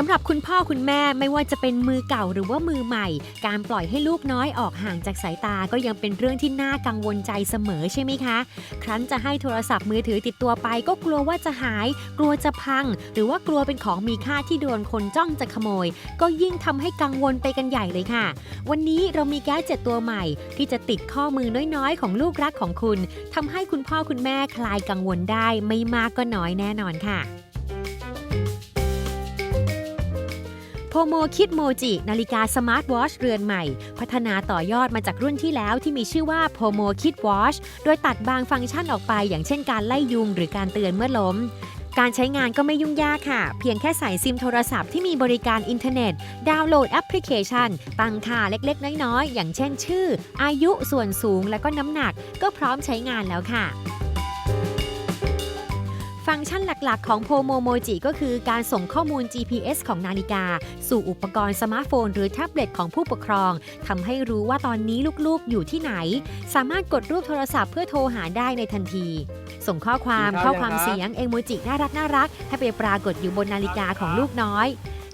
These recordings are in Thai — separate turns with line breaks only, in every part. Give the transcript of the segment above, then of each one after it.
สำหรับคุณพ่อคุณแม่ไม่ว่าจะเป็นมือเก่าหรือว่ามือใหม่ การปล่อยให้ลูกน้อยออกห่างจากสายตาก็ยังเป็นเรื่องที่น่ากังวลใจเสมอใช่ไหมคะ ครั้นจะให้โทรศัพท์มือถือติดตัวไปก็กลัวว่าจะหาย กลัวจะพัง หรือว่ากลัวเป็นของมีค่าที่โดนคนจ้องจะขโมย ก็ยิ่งทำให้กังวลไปกันใหญ่เลยค่ะ วันนี้เรามีแก๊สเจ็ตตัวใหม่ ที่จะติดข้อมือน้อยๆ ของลูกรักของคุณทำให้คุณพ่อคุณแม่คลายกังวลได้ไม่มากก็น้อยแน่นอนค่ะ โพโมคิดโมจินาฬิกาสมาร์ทวอชเรือนใหม่ พัฒนาต่อยอดมาจากรุ่นที่แล้วที่มีชื่อว่าโพโมคิดวอชโดยตัดบางฟังก์ชันออกไป อย่างเช่นการไล่ยุงหรือการเตือนเมื่อล้มการใช้งานก็ไม่ยุ่งยากค่ะ เพียงแค่ใส่ซิมโทรศัพท์ที่มีบริการอินเทอร์เน็ต ดาวน์โหลดแอปพลิเคชัน ตั้งค่าเล็กๆ น้อยๆ อย่างเช่นชื่อ อายุส่วนสูงและก็น้ำหนัก ก็พร้อมใช้งานแล้วค่ะ ฟังก์ชันหลักๆ ของ Pomo Moji ก็คือการส่งข้อมูล GPS ของนาฬิกา สู่อุปกรณ์สมาร์ทโฟน หรือแท็บเล็ตของผู้ปกครองทำให้รู้ว่าตอนนี้ลูกๆอยู่ที่ไหน สามารถกดรูปโทรศัพท์เพื่อโทรหาได้ในทันที ส่งข้อความ
ข้
อความเสียงเอโมจิน่ารักน่ารักให้ไปปรากฏอยู่บนนาฬิกาของลูกน้อย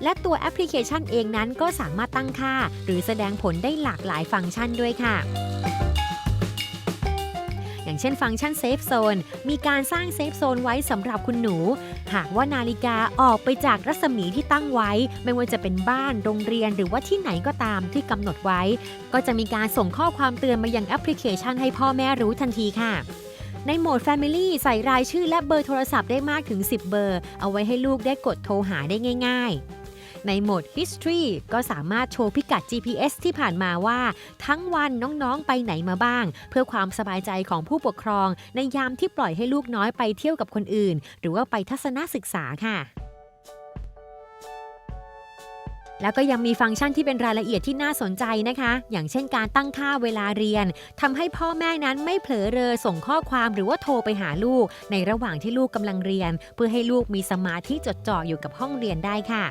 และตัวแอปพลิเคชันเองนั้นก็สามารถตั้งค่า หรือแสดงผลได้หลากหลายฟังก์ชันด้วยค่ะ อย่างเช่นฟังก์ชันเซฟโซนมีการสร้างเซฟโซนไว้สำหรับคุณหนู หากว่านาฬิกาออกไปจากรัศมีที่ตั้งไว้ ไม่ว่าจะเป็นบ้านโรงเรียนหรือว่าที่ไหนก็ตามที่กำหนดไว้ ก็จะมีการส่งข้อความเตือนมายังแอปพลิเคชันให้พ่อแม่รู้ทันทีค่ะในโหมด Family ใส่รายชื่อและเบอร์โทรศัพท์ได้มากถึง 10 เบอร์ เอาไว้ให้ลูกได้กดโทรหาได้ง่าย ๆ ในโหมด History ก็สามารถโชว์พิกัด GPS ที่ผ่านมาว่า ทั้งวันน้องๆไปไหนมาบ้าง เพื่อความสบายใจของผู้ปกครอง ในยามที่ปล่อยให้ลูกน้อยไปเที่ยวกับคนอื่น หรือว่าไปทัศนศึกษาค่ะแล้วก็ยังมีฟังก์ชันที่เป็นรายละเอียดที่น่าสนใจนะคะ อย่างเช่นการตั้งค่าเวลาเรียนทำให้พ่อแม่นั้นไม่เผลอเรอส่งข้อความหรือว่าโทรไปหาลูก ในระหว่างที่ลูกกำลังเรียน เพื่อให้ลูกมีสมาธิจดจ่ออยู่กับห้องเรียนได้ค่ะ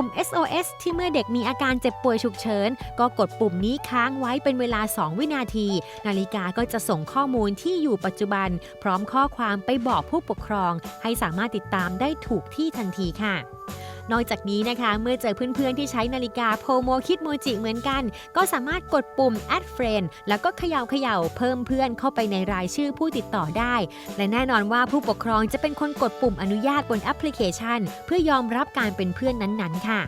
ปุ่ม SOS ที่เมื่อเด็กมีอาการเจ็บป่วยฉุกเฉิน ก็กดปุ่มนี้ค้างไว้เป็นเวลา 2 วินาที นาฬิกาก็จะส่งข้อมูลที่อยู่ปัจจุบัน พร้อมข้อความไปบอกผู้ปกครอง ให้สามารถติดตามได้ถูกที่ทันทีค่ะ นอกจากนี้นะคะ เมื่อเจอเพื่อนๆ ที่ใช้นาฬิกาโพโมคิดโมจิเหมือนกัน ก็สามารถกดปุ่ม add friend แล้วก็เขย่าเขย่าเพิ่มเพื่อนเข้าไปในรายชื่อผู้ติดต่อได้ และแน่นอนว่าผู้ปกครองจะเป็นคนกดปุ่มอนุญาตบนแอปพลิเคชัน เพื่อยอมรับการเป็นเพื่อนนั้นๆ ค่ะ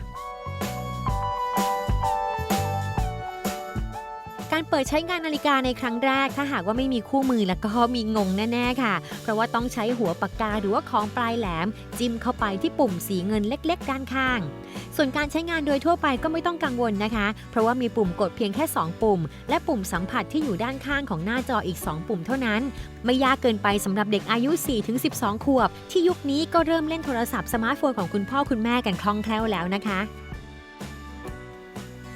การเปิดใช้งานนาฬิกาในครั้งแรก ถ้าหากว่าไม่มีคู่มือแล้วก็มีงงแน่ๆค่ะ เพราะว่าต้องใช้หัวปากกาหรือว่าของปลายแหลม จิ้มเข้าไปที่ปุ่มสีเงินเล็กๆ ด้านข้าง ส่วนการใช้งานโดยทั่วไปก็ไม่ต้องกังวลนะคะ เพราะว่ามีปุ่มกดเพียงแค่ 2 ปุ่ม และปุ่มสัมผัสที่อยู่ด้านข้างของหน้าจออีก 2 ปุ่มเท่านั้น ไม่ยากเกินไปสำหรับเด็กอายุ 4-12 ขวบ ที่ยุคนี้ก็เริ่มเล่นโทรศัพท์สมาร์ทโฟนของคุณพ่อคุณแม่กันคล่องแคล่วแล้วนะคะ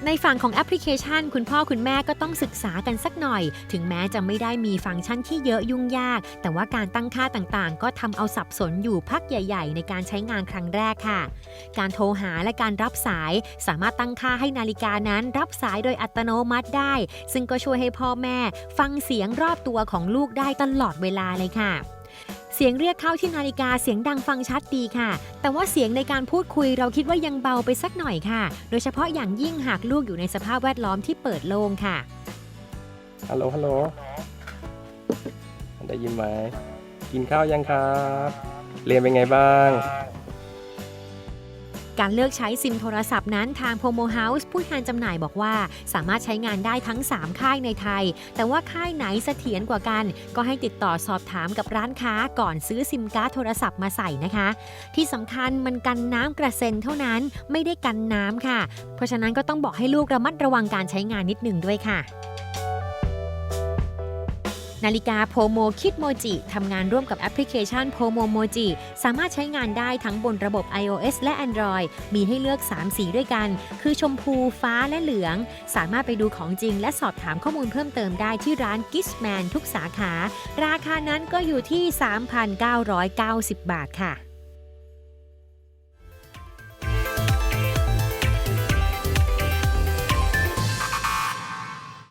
ในฝั่งของแอปพลิเคชัน คุณพ่อคุณแม่ก็ต้องศึกษากันสักหน่อย ถึงแม้จะไม่ได้มีฟังก์ชันที่เยอะยุ่งยาก แต่ว่าการตั้งค่าต่างๆ ก็ทำเอาสับสนอยู่พักใหญ่ ๆ ในการใช้งานครั้งแรกค่ะ การโทรหาและการรับสาย สามารถตั้งค่าให้นาฬิกานั้น รับสายโดยอัตโนมัติได้ ซึ่งก็ช่วยให้พ่อแม่ ฟังเสียงรอบตัวของลูกได้ตลอดเวลาเลยค่ะ เสียงเรียกเข้าที่นาฬิกาเสียงดังฟังชัดดีค่ะ แต่ว่าเสียงในการพูดคุยเราคิดว่ายังเบาไปสักหน่อยค่ะ โดยเฉพาะอย่างยิ่งหากลูกอยู่ในสภาพแวดล้อมที่เปิดโล่งค่ะ
ฮัลโหลฮัลโหลได้ยินไหมกินข้าวยังครับ เรียนเป็นไงบ้าง
การเลือกใช้ซิมโทรศัพท์นั้นทาง Pomo House ผู้แทนจำหน่ายบอกว่า สามารถใช้งานได้ทั้ง 3 ค่ายในไทย แต่ว่าค่ายไหนเสถียรกว่ากัน ก็ให้ติดต่อสอบถามกับร้านค้าก่อนซื้อซิมการ์ดโทรศัพท์มาใส่นะคะ ที่สำคัญมันกันน้ำกระเซ็นเท่านั้นไม่ได้กันน้ำค่ะ เพราะฉะนั้นก็ต้องบอกให้ลูกระมัดระวังการใช้งานนิดหนึ่งด้วยค่ะ นาฬิกาโพโมคิดโมจิทำงานร่วมกับแอปพลิเคชันโพโมโมจิสามารถใช้งานได้ทั้งบนระบบ iOS และ Android มีให้เลือก 3 สีด้วยกัน คือชมพูฟ้าและเหลือง สามารถไปดูของจริง และสอบถามข้อมูลเพิ่มเติมได้ที่ร้าน g i s m a n ทุกสาขา ราคานั้นก็อยู่ที่ 3,990 บาทค่ะ